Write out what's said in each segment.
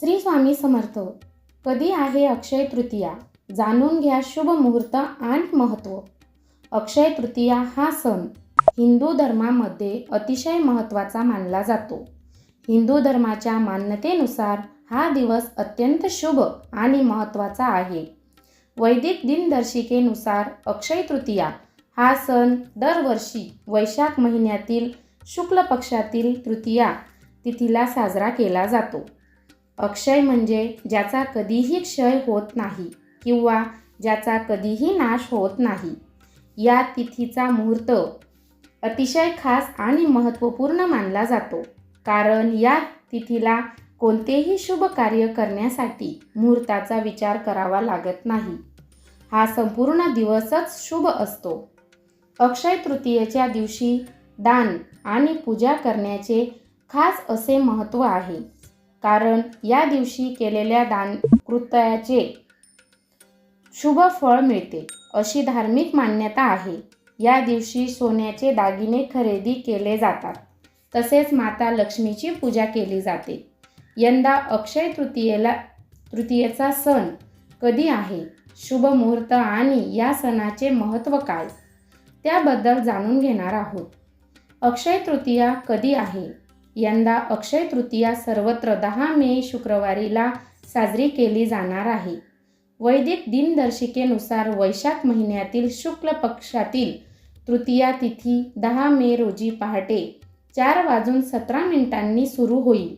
श्री स्वामी समर्थ. कधी आहे अक्षय तृतीया? जाणून घ्या शुभ मुहूर्त आणि महत्त्व अक्षय तृतीया हा सण हिंदू धर्मामध्ये अतिशय महत्त्वाचा मानला जातो. हिंदू धर्माच्या मान्यतेनुसार हा दिवस अत्यंत शुभ आणि महत्त्वाचा आहे. वैदिक दिनदर्शिकेनुसार अक्षय तृतीया हा सण दरवर्षी वैशाख महिन्यातील शुक्ल पक्षातील तृतीया तिथीला साजरा केला जातो. अक्षय म्हणजे ज्याचा कधीही क्षय होत नाही किंवा ज्याचा कधीही नाश होत नाही. या तिथीचा मुहूर्त अतिशय खास आणि महत्त्वपूर्ण मानला जातो. कारण या तिथीला कोणतेही शुभ कार्य करण्यासाठी मुहूर्ताचा विचार करावा लागत नाही. हा संपूर्ण दिवसच शुभ असतो. अक्षय तृतीयेच्या दिवशी दान आणि पूजा करण्याचे खास असे महत्त्व आहे. कारण या दिवशी केलेल्या दान कृत्याचे शुभ फळ मिळते अशी धार्मिक मान्यता आहे. या दिवशी सोन्याचे दागिने खरेदी केले जातात. तसेच माता लक्ष्मीची पूजा केली जाते. यंदा अक्षय तृतीयेला तृतीयेचा सण कधी आहे? शुभ मुहूर्त आणि या सणाचे महत्त्व काय? त्याबद्दल जाणून घेणार आहोत. अक्षय तृतीया कधी आहे? यंदा अक्षय तृतीया सर्वत्र दहा मे शुक्रवारीला साजरी केली जाणार आहे. वैदिक दिनदर्शिकेनुसार वैशाख महिन्यातील शुक्ल पक्षातील तृतीया तिथी दहा मे रोजी पहाटे चार वाजून सतरा मिनिटांनी सुरू होईल.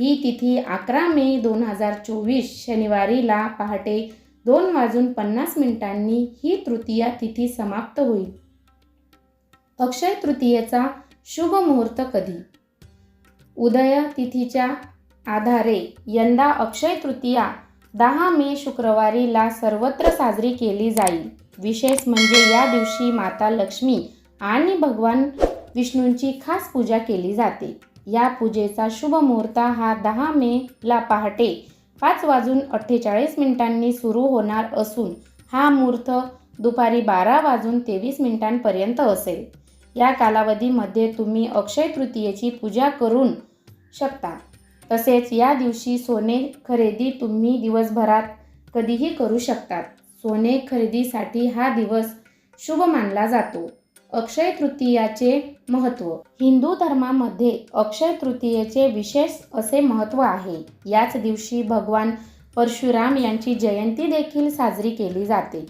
ही तिथी अकरा मे दोन हजार चोवीस शनिवारीला पहाटे दोन वाजून पन्नास मिनिटांनी ही तृतीया तिथी समाप्त होईल. अक्षय तृतीयेचा शुभ मुहूर्त कधी? उदय तिथीच्या आधारे यंदा अक्षय तृतीया दहा मे शुक्रवारीला सर्वत्र साजरी केली जाईल. विशेष म्हणजे या दिवशी माता लक्ष्मी आणि भगवान विष्णूंची खास पूजा केली जाते. या पूजेचा शुभ मुहूर्त हा दहा मेला पहाटे पाच वाजून अठ्ठेचाळीस मिनिटांनी सुरू होणार असून हा मुहूर्त दुपारी बारा वाजून तेवीस मिनिटांपर्यंत असेल. या कालावधीमध्ये तुम्ही अक्षय तृतीयेची पूजा करून शकता. तसेच या दिवशी सोने खरेदी तुम्ही दिवसभरात कधीही करू शकतात. सोने खरेदीसाठी हा दिवस शुभ मानला जातो. अक्षय तृतीयाचे महत्त्व हिंदू धर्मामध्ये अक्षय तृतीयेचे विशेष असे महत्त्व आहे. याच दिवशी भगवान परशुराम यांची जयंती देखील साजरी केली जाते.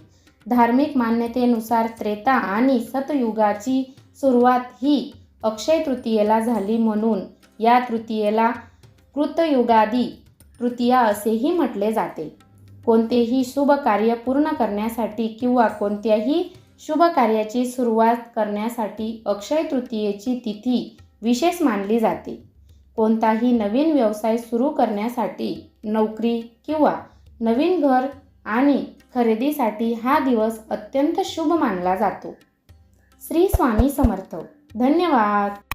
धार्मिक मान्यतेनुसार त्रेता आणि सतयुगाची सुरुवात ही अक्षय तृतीयेला झाली म्हणून या तृतीयेला कृतयुगादी तृतीया असेही म्हटले जाते. कोणतेही शुभ कार्य पूर्ण करण्यासाठी किंवा कोणत्याही शुभ कार्याची सुरुवात करण्यासाठी अक्षय तृतीयेची तिथी विशेष मानली जाते. कोणताही नवीन व्यवसाय सुरू करण्यासाठी नोकरी किंवा नवीन घर आणि खरेदीसाठी हा दिवस अत्यंत शुभ मानला जातो. श्री स्वामी समर्थ. धन्यवाद.